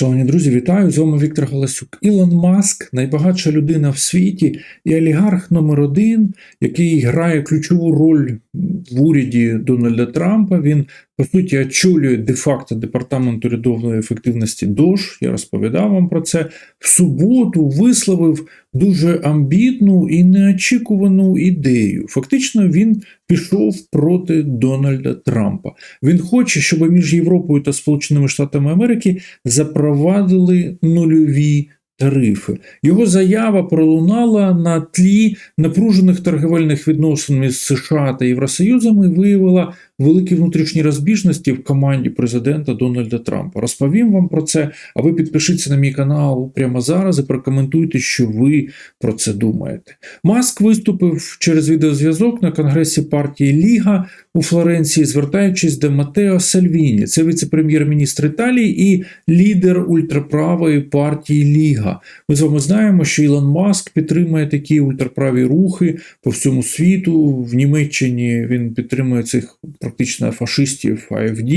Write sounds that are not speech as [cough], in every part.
Шановні друзі, вітаю! З вами Віктор Галасюк. Ілон Маск найбагатша людина в світі і олігарх номер один, який грає ключову роль в уряді Дональда Трампа. Він по суті очолює де-факто департамент урядової ефективності ДОЖ. Я розповідав вам про це. В суботу висловив дуже амбітну і неочікувану ідею. Фактично, він пішов проти Дональда Трампа. Він хоче, щоб між Європою та Сполученими Штатами Америки запровадили нульові тарифи. Його заява пролунала на тлі напружених торговельних відносин між США та Євросоюзом і виявила великі внутрішні розбіжності в команді президента Дональда Трампа. Розповім вам про це. А ви підпишіться на мій канал прямо зараз і прокоментуйте, що ви про це думаєте. Маск виступив через відеозв'язок на конгресі партії Ліга у Флоренції, звертаючись до Матео Сальвіні, це віце-прем'єр-міністр Італії і лідер ультраправої партії Ліга. Ми з вами знаємо, що Ілон Маск підтримує такі ультраправі рухи по всьому світу. В Німеччині він підтримує цих практично фашистів АФД,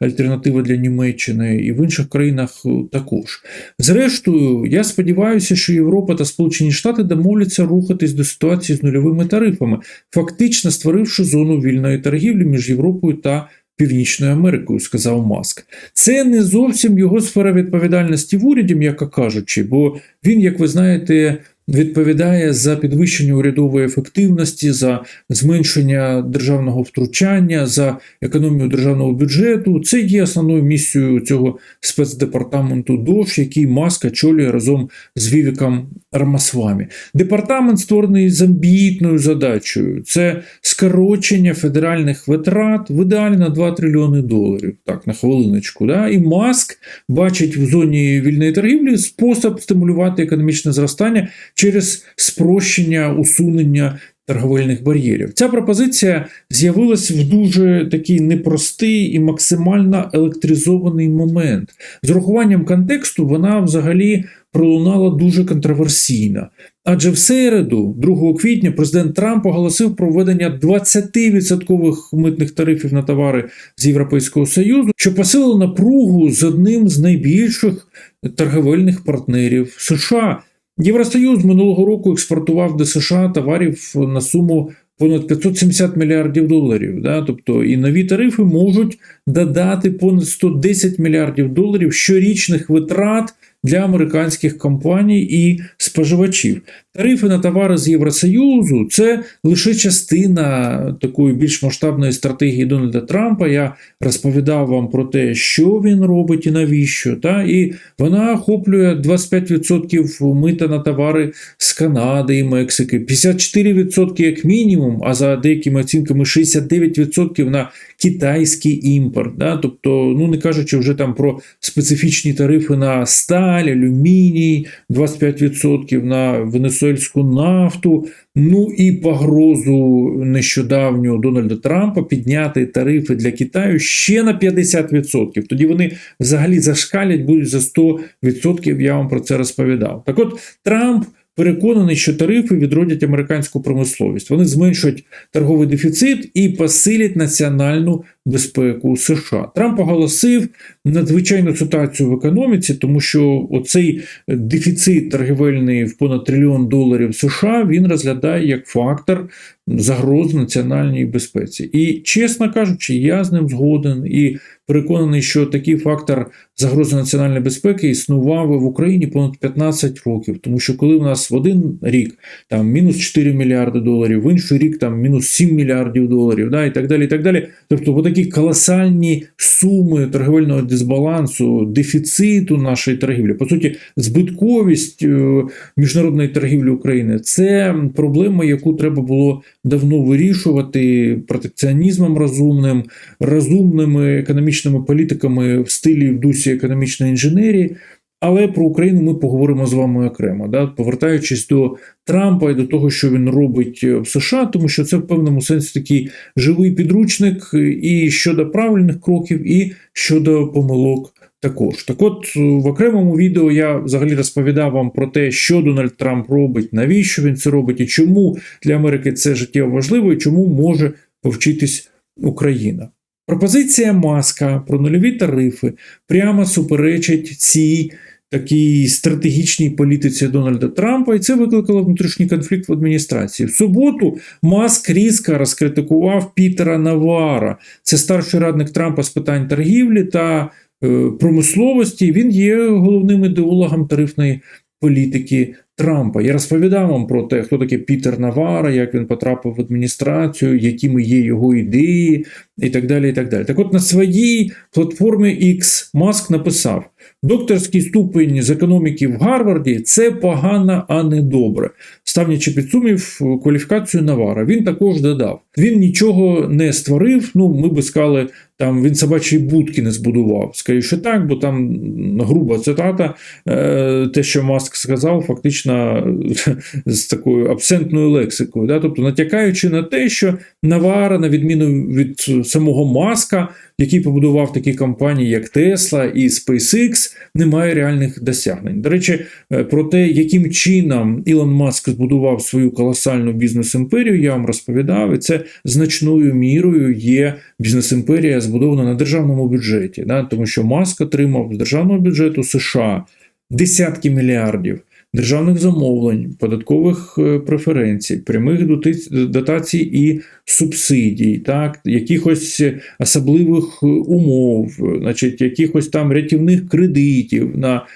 альтернатива для Німеччини, і в інших країнах також. Зрештою, я сподіваюся, що Європа та Сполучені Штати домовляться рухатись до ситуації з нульовими тарифами, фактично створивши зону вільної торгівлі між Європою та Північною Америкою, сказав Маск. Це не зовсім його сфера відповідальності в уряді, м'яко кажучи, бо він, як ви знаєте, відповідає за підвищення урядової ефективності, за зменшення державного втручання, за економію державного бюджету. Це є основною місією цього спецдепартаменту ДОЖ, який Маск очолює разом з Вівіком Рамасвамі. Департамент створений з амбітною задачею: це скорочення федеральних витрат в ідеалі на 2 трильйони доларів. Так, на хвилиночку. Да? І Маск бачить в зоні вільної торгівлі спосіб стимулювати економічне зростання через спрощення усунення торговельних бар'єрів. Ця пропозиція з'явилась в дуже такий непростий і максимально електризований момент. З урахуванням контексту вона взагалі пролунала дуже контроверсійно. Адже в середу, 2 квітня, президент Трамп оголосив про введення 20% митних тарифів на товари з Європейського Союзу, що посилило напругу з одним з найбільших торговельних партнерів США. Євросоюз минулого року експортував до США товарів на суму понад 570 мільярдів доларів. Да? Тобто і нові тарифи можуть додати понад 110 мільярдів доларів щорічних витрат для американських компаній і споживачів. Тарифи на товари з Євросоюзу це лише частина такої більш масштабної стратегії Дональда Трампа. Я розповідав вам про те, що він робить і навіщо. Та? І вона охоплює 25% мита на товари з Канади і Мексики, 54% як мінімум, а за деякими оцінками 69% на китайський імпорт. Да? Тобто, ну не кажучи вже там про специфічні тарифи на сталь, алюміній, 25% на венесуельську нафту. Ну і погрозу нещодавнього Дональда Трампа підняти тарифи для Китаю ще на 50%. Тоді вони взагалі зашкалять будуть за 100%. Я вам про це розповідав. Так от Трамп. Переконаний, що тарифи відродять американську промисловість. Вони зменшують торговий дефіцит і посилять національну безпеку США. Трамп оголосив надзвичайну ситуацію в економіці, тому що оцей дефіцит торгівельний в понад трильйон доларів США він розглядає як фактор загроз національній безпеці. І, чесно кажучи, я з ним згоден і переконаний, що такий фактор загрози національної безпеки існував в Україні понад 15 років, тому що коли в нас в один рік там мінус 4 мільярди доларів, в інший рік там мінус 7 мільярдів доларів, да, і так далі. і так далі. Тобто, такі колосальні суми торговельного дисбалансу, дефіциту нашої торгівлі, по суті, збитковість е, міжнародної торгівлі України це проблема, яку треба було давно вирішувати протекціонізмом розумним, розумними економічними політиками в стилі в дусі економічної інженерії. Але про Україну ми поговоримо з вами окремо, да? повертаючись до Трампа і до того, що він робить в США, тому що це в певному сенсі такий живий підручник і щодо правильних кроків, і щодо помилок. Також так, от в окремому відео я взагалі розповідав вам про те, що Дональд Трамп робить, навіщо він це робить, і чому для Америки це життєво важливо, і чому може повчитись Україна. Пропозиція Маска про нульові тарифи прямо суперечить цій такій стратегічній політиці Дональда Трампа, і це викликало внутрішній конфлікт в адміністрації. В суботу Маск різко розкритикував Пітера Навара. Це старший радник Трампа з питань торгівлі та е, промисловості. Він є головним ідеологом тарифної політики Трампа. Я розповідав вам про те, хто такий Пітер Навара, як він потрапив в адміністрацію, якими є його ідеї, і так далі. і Так далі. Так от на своїй платформі X Маск написав: докторський ступень з економіки в Гарварді це погано, а не добре. Ставлячи під сумнів кваліфікацію Навара, він також додав: він нічого не створив. Ну, ми би сказали, там він собачої будки не збудував. Скоріше так, бо там груба цитата, е, те, що Маск сказав, фактично [laughs] з такою абсентною лексикою. Да? Тобто натякаючи на те, що Навара, на відміну від самого Маска, який побудував такі компанії, як Tesla і SpaceX, не має реальних досягнень. До речі, е, про те, яким чином Ілон Маск збудував свою колосальну бізнес-імперію, я вам розповідав, і це значною мірою є бізнес-імперія, збудована на державному бюджеті, да? тому що Маск отримав з державного бюджету США десятки мільярдів державних замовлень, податкових е, преференцій, прямих дотацій і субсидій, так, якихось особливих умов, значить, якихось там рятівних кредитів на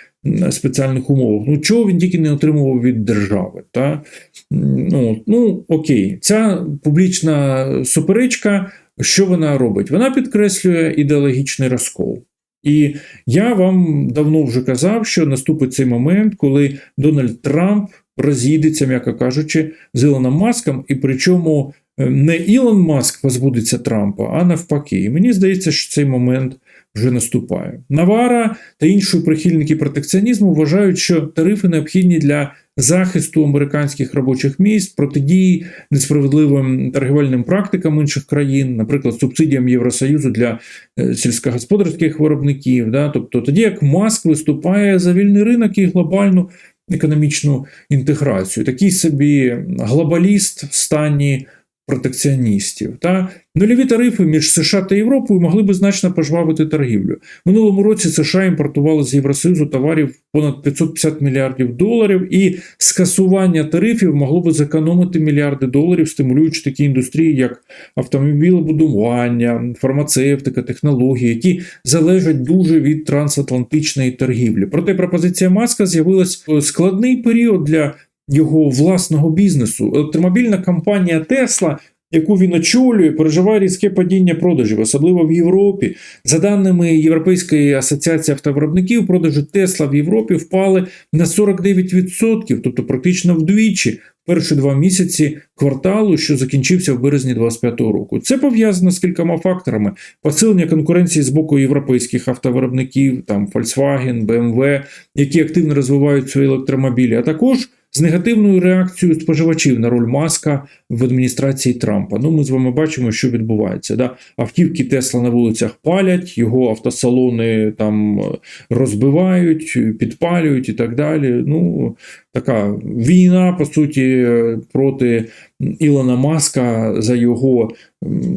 спеціальних умовах. Ну, чого він тільки не отримував від держави. Та? Ну, ну окей, ця публічна суперечка, що вона робить? Вона підкреслює ідеологічний розкол. І я вам давно вже казав, що наступить цей момент, коли Дональд Трамп роз'їдеться, м'яко кажучи, з Ілоном Маском, і причому е, не Ілон Маск позбудеться Трампа, а навпаки. І мені здається, що цей момент вже наступає. Навара та інші прихильники протекціонізму вважають, що тарифи необхідні для захисту американських робочих місць, протидії несправедливим торгівельним практикам інших країн, наприклад, субсидіям Євросоюзу для е, сільськогосподарських виробників. Да? Тобто тоді як Маск виступає за вільний ринок і глобальну економічну інтеграцію, такий собі глобаліст в стані протекціоністів. Та Нульові тарифи між США та Європою могли би значно пожвавити торгівлю. Минулому році США імпортували з Євросоюзу товарів понад 550 мільярдів доларів, і скасування тарифів могло би зекономити мільярди доларів, стимулюючи такі індустрії, як автомобілебудування, фармацевтика, технології, які залежать дуже від трансатлантичної торгівлі. Проте пропозиція маска з'явилась складний період для його власного бізнесу. Електромобільна компанія Тесла, яку він очолює, переживає різке падіння продажів, особливо в Європі. За даними Європейської асоціації автовиробників, продажі Тесла в Європі впали на 49%, тобто практично вдвічі. Перші два місяці кварталу, що закінчився в березні 2025 року, це пов'язано з кількома факторами: посилення конкуренції з боку європейських автовиробників, там Volkswagen, BMW, які активно розвивають свої електромобілі, а також з негативною реакцією споживачів на роль маска в адміністрації Трампа. Ну, ми з вами бачимо, що відбувається. Да? Автівки Тесла на вулицях палять, його автосалони там розбивають, підпалюють і так далі. Ну, така війна, по суті, проти Ілона Маска за його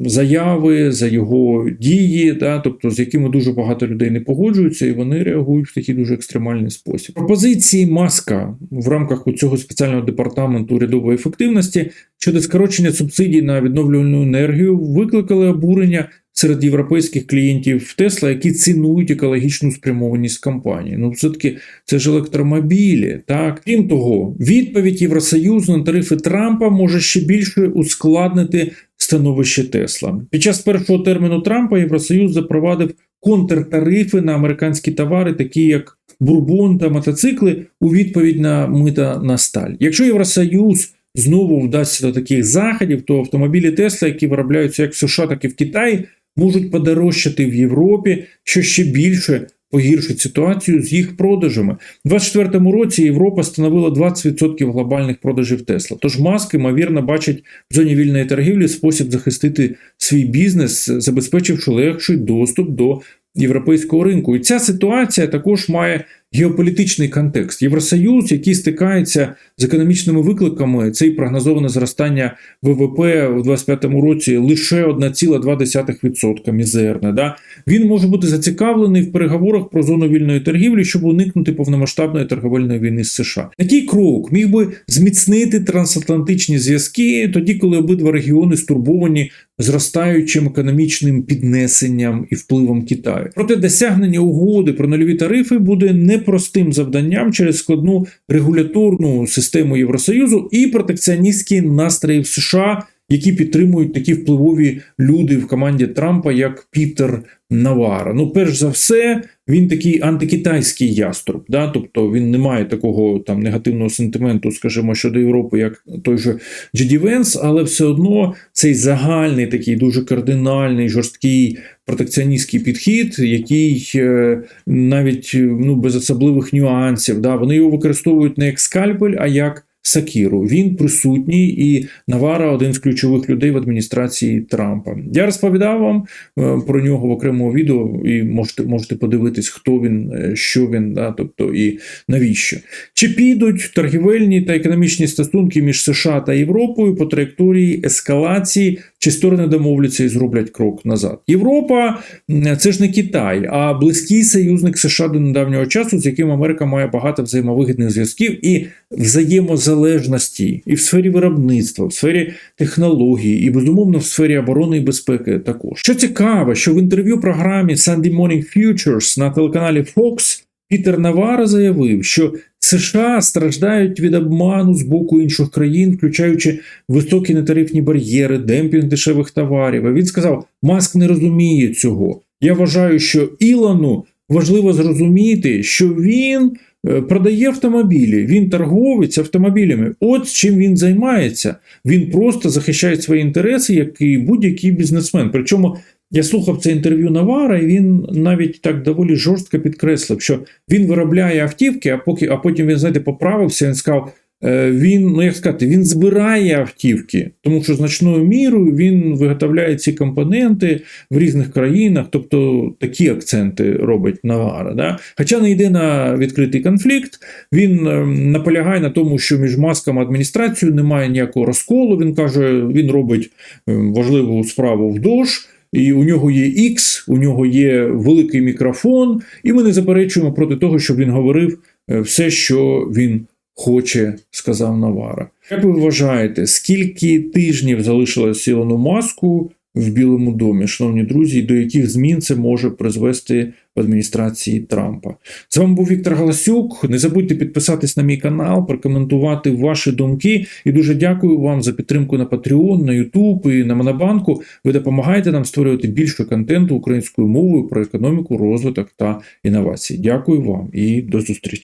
заяви, за його дії, да, тобто з якими дуже багато людей не погоджуються, і вони реагують в такий дуже екстремальний спосіб. Пропозиції маска в рамках цього спеціального департаменту урядової ефективності щодо скорочення субсидій на відновлювальну енергію викликали обурення серед європейських клієнтів Тесла, які цінують екологічну спрямованість компанії. Ну, все-таки це ж електромобілі. Так, крім того, відповідь Євросоюзу на тарифи Трампа може ще більше ускладнити становище Тесла. Під час першого терміну Трампа Євросоюз запровадив контртарифи на американські товари, такі як бурбон та мотоцикли, у відповідь на мита на сталь. Якщо Євросоюз знову вдасться до таких заходів, то автомобілі Тесла, які виробляються як в США, так і в Китаї, можуть подорожчати в Європі, що ще більше погіршить ситуацію з їх продажами. У 2024 році Європа становила 20% глобальних продажів Тесла. Тож маски, ймовірно, бачать в зоні вільної торгівлі спосіб захистити свій бізнес, забезпечивши легший доступ до європейського ринку. І ця ситуація також має геополітичний контекст. Євросоюз, який стикається з економічними викликами, це і прогнозоване зростання ВВП у 2025 році лише 1,2% мізерне. Да? Він може бути зацікавлений в переговорах про зону вільної торгівлі, щоб уникнути повномасштабної торговельної війни з США. Такий крок міг би зміцнити трансатлантичні зв'язки тоді, коли обидва регіони стурбовані зростаючим економічним піднесенням і впливом Китаю. Проте досягнення угоди про нульові тарифи буде непростим завданням через складну регуляторну систему Євросоюзу і протекціоністські настрої в США. Які підтримують такі впливові люди в команді Трампа, як Пітер Навара. Ну, перш за все, він такий антикитайський яструб, да? тобто він не має такого там негативного сентименту, скажімо, щодо Європи, як той же Джеді Венс, але все одно цей загальний такий дуже кардинальний, жорсткий протекціоністський підхід, який е, навіть ну, без особливих нюансів, да? вони його використовують не як скальпель, а як Сакіру. Він присутній, і Навара один з ключових людей в адміністрації Трампа. Я розповідав вам е, про нього в окремому відео, і можете можете подивитись, хто він, е, що він, да, тобто і навіщо. Чи підуть торгівельні та економічні стосунки між США та Європою по траєкторії ескалації, чи сторони домовляться і зроблять крок назад? Європа це ж не Китай, а близький союзник США до недавнього часу, з яким Америка має багато взаємовигідних зв'язків і взаємозалежності і в сфері виробництва, в сфері технології, і безумовно в сфері оборони і безпеки також. Що цікаво, що в інтерв'ю програмі Sunday Morning Futures на телеканалі Fox Пітер Навара заявив, що США страждають від обману з боку інших країн, включаючи високі нетарифні бар'єри, демпінг дешевих товарів. Він сказав: Маск не розуміє цього. Я вважаю, що Ілону важливо зрозуміти, що він продає автомобілі, він торговець автомобілями. От чим він займається. Він просто захищає свої інтереси, як і будь-який бізнесмен. Причому я слухав це інтерв'ю Навара, і він навіть так доволі жорстко підкреслив, що він виробляє автівки, а поки, а потім він, знаєте, поправився, він сказав. Е, Він, ну як сказати, він збирає автівки, тому що значною мірою він виготовляє ці компоненти в різних країнах, тобто такі акценти робить Навара. Да? Хоча не йде на відкритий конфлікт, він е, наполягає на тому, що між маском і адміністрацією немає ніякого розколу. Він каже, він робить е, важливу справу вдовж. І у нього є X, у нього є великий мікрофон, і ми не заперечуємо проти того, щоб він говорив все, що він хоче, сказав Навара. Як ви вважаєте, скільки тижнів залишилось Ілону Маску в Білому домі, шановні друзі, і до яких змін це може призвести в адміністрації Трампа? З вами був Віктор Галасюк. Не забудьте підписатись на мій канал, прокоментувати ваші думки. І дуже дякую вам за підтримку на Patreon, на YouTube і на Монобанку. Ви допомагаєте нам створювати більше контенту українською мовою про економіку, розвиток та інновації. Дякую вам і до зустрічі.